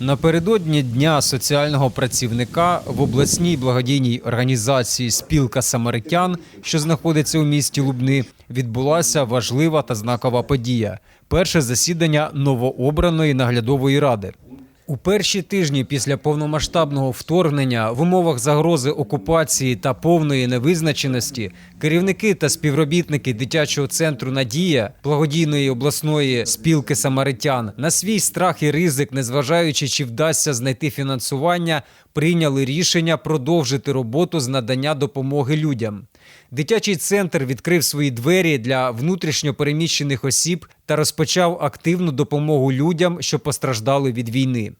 Напередодні Дня соціального працівника в обласній благодійній організації Спілка самаритян, що знаходиться у місті Лубни, відбулася важлива та знакова подія перше засідання новообраної наглядової ради. У перші тижні після повномасштабного вторгнення в умовах загрози окупації та повної невизначеності керівники та співробітники дитячого центру Надія благодійної обласної спілки самаритян на свій страх і ризик, незважаючи чи вдасться знайти фінансування, прийняли рішення продовжити роботу з надання допомоги людям. Дитячий центр відкрив свої двері для внутрішньо переміщених осіб та розпочав активну допомогу людям, що постраждали від війни.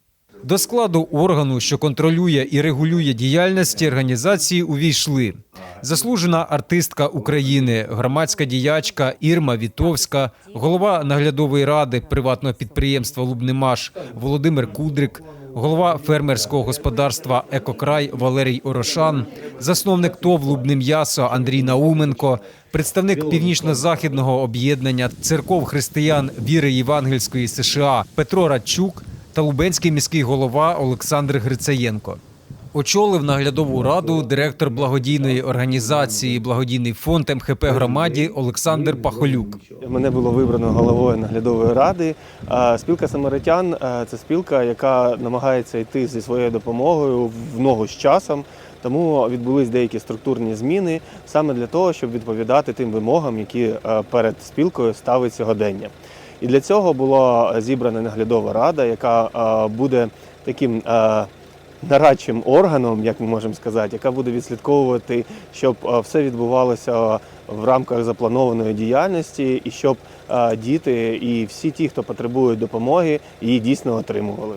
До складу органу, що контролює і регулює діяльності організації, увійшли. Заслужена артистка України, громадська діячка Ірма Вітовська, голова наглядової ради приватного підприємства Лубнимаш Володимир Кудрик, голова фермерського господарства Екокрай Валерій Орошан, засновник ТОВ «Лубне м'ясо Андрій Науменко, представник північно-західного об'єднання церков християн віри Євангельської США Петро Радчук та Лубенський міський голова Олександр Грицаєнко. Очолив наглядову раду директор благодійної організації Благодійний фонд МХП громаді Олександр Пахолюк. Мене було вибрано головою наглядової ради. Спілка самаритян це спілка, яка намагається йти зі своєю допомогою в ногу з часом. Тому відбулись деякі структурні зміни саме для того, щоб відповідати тим вимогам, які перед спілкою ставить сьогодення. І для цього була зібрана наглядова рада, яка е, буде таким е, нарадчим органом, як ми можемо сказати, яка буде відслідковувати, щоб е, все відбувалося в рамках запланованої діяльності, і щоб е, діти і всі ті, хто потребують допомоги, її дійсно отримували.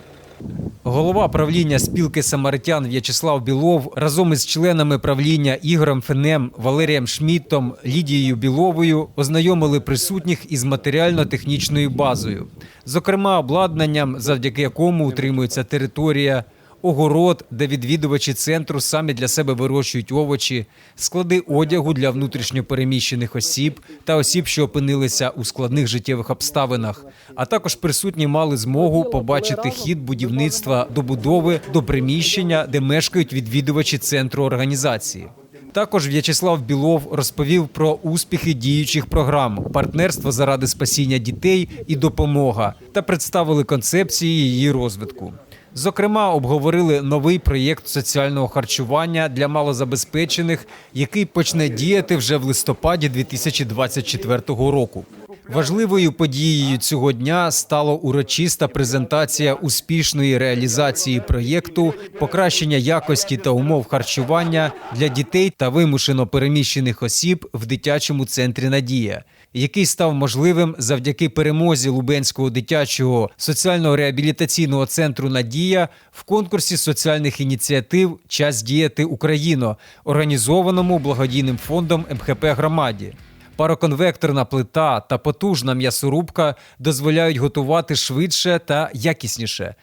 Голова правління спілки самаритян В'ячеслав Білов разом із членами правління Ігорем Фенем, Валерієм Шмітом, Лідією Біловою ознайомили присутніх із матеріально-технічною базою, зокрема обладнанням, завдяки якому утримується територія. Огород, де відвідувачі центру самі для себе вирощують овочі, склади одягу для внутрішньопереміщених осіб та осіб, що опинилися у складних життєвих обставинах. А також присутні мали змогу побачити хід будівництва добудови до приміщення, де мешкають відвідувачі центру організації. Також В'ячеслав Білов розповів про успіхи діючих програм, партнерство заради спасіння дітей і допомога та представили концепції її розвитку. Зокрема, обговорили новий проєкт соціального харчування для малозабезпечених, який почне діяти вже в листопаді 2024 року. Важливою подією цього дня стала урочиста презентація успішної реалізації проєкту покращення якості та умов харчування для дітей та вимушено переміщених осіб в дитячому центрі Надія, який став можливим завдяки перемозі Лубенського дитячого соціально-реабілітаційного центру Надія в конкурсі соціальних ініціатив Час діяти Україно, організованому благодійним фондом МХП громаді. Пароконвекторна плита та потужна м'ясорубка дозволяють готувати швидше та якісніше.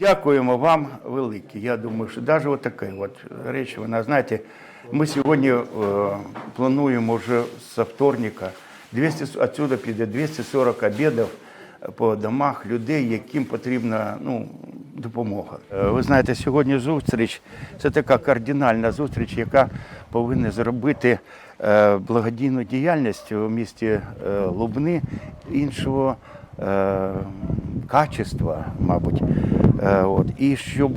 Дякуємо вам велике. Я думаю, що навіть от таке от річ, вона, знаєте, ми сьогодні е, плануємо вже з вторника, 200, отсюда піде 240 обідів по домах людей, яким потрібна ну, допомога. Е, Ви знаєте, сьогодні зустріч це така кардинальна зустріч, яка повинна зробити е, благодійну діяльність у місті е, Лубни іншого е, качества, мабуть. Е, От. І щоб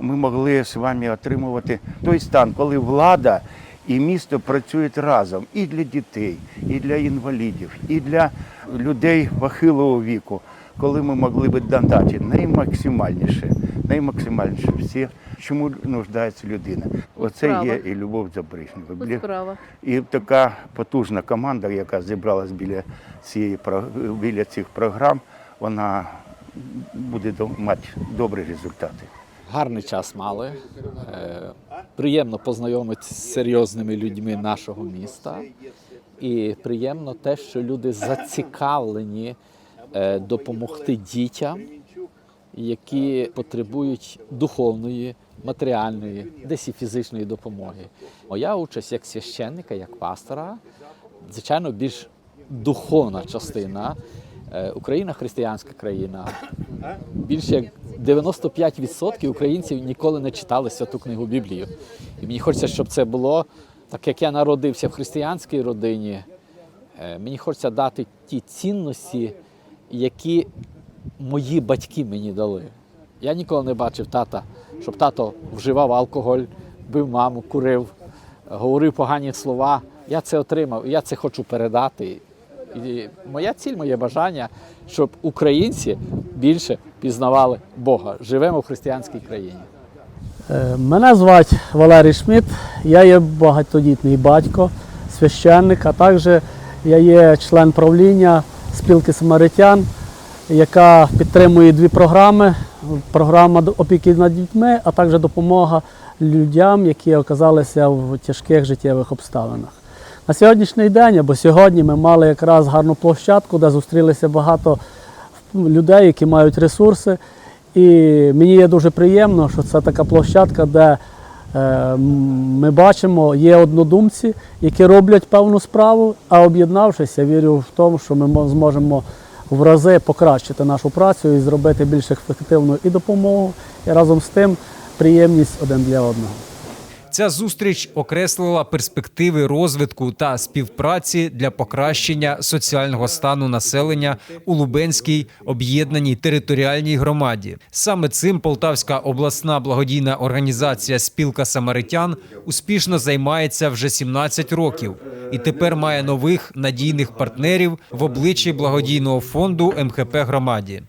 ми могли з вами отримувати той стан, коли влада і місто працюють разом і для дітей, і для інвалідів, і для людей похилого віку, коли ми могли б додати наймаксимальніше, наймаксимальніше все, чому нуждається людина. Оце Справа. є і любов справа. і така потужна команда, яка зібралась біля цієї про- біля цих програм, вона буде до- мати добрі результати. Гарний час мали. Приємно познайомитися з серйозними людьми нашого міста. І приємно те, що люди зацікавлені е, допомогти дітям, які потребують духовної, матеріальної, десь і фізичної допомоги. Моя участь як священника, як пастора, звичайно, більш духовна частина. Е, Україна християнська країна. Більше як 95% українців ніколи не читали святу книгу Біблію. І мені хочеться, щоб це було, так як я народився в християнській родині, е, мені хочеться дати ті цінності, які мої батьки мені дали. Я ніколи не бачив тата, щоб тато вживав алкоголь, бив маму, курив, говорив погані слова. Я це отримав, і я це хочу передати. І моя ціль, моє бажання, щоб українці більше пізнавали Бога. Живемо в християнській країні. Е, Мене звати Валерій Шмидт, я є багатодітний батько, священник, а також я є член правління спілки самаритян, яка підтримує дві програми: програма опіки над дітьми, а також допомога людям, які оказалися в тяжких життєвих обставинах. На сьогоднішній день, або сьогодні, ми мали якраз гарну площадку, де зустрілися багато людей, які мають ресурси. І мені є дуже приємно, що це така площадка, де е, ми бачимо, є однодумці, які роблять певну справу, а об'єднавшись, я вірю в тому, що ми зможемо в рази покращити нашу працю і зробити більш ефективну і допомогу, і разом з тим приємність один для одного. Ця зустріч окреслила перспективи розвитку та співпраці для покращення соціального стану населення у Лубенській об'єднаній територіальній громаді. Саме цим Полтавська обласна благодійна організація Спілка самаритян успішно займається вже 17 років і тепер має нових надійних партнерів в обличчі благодійного фонду МХП громаді.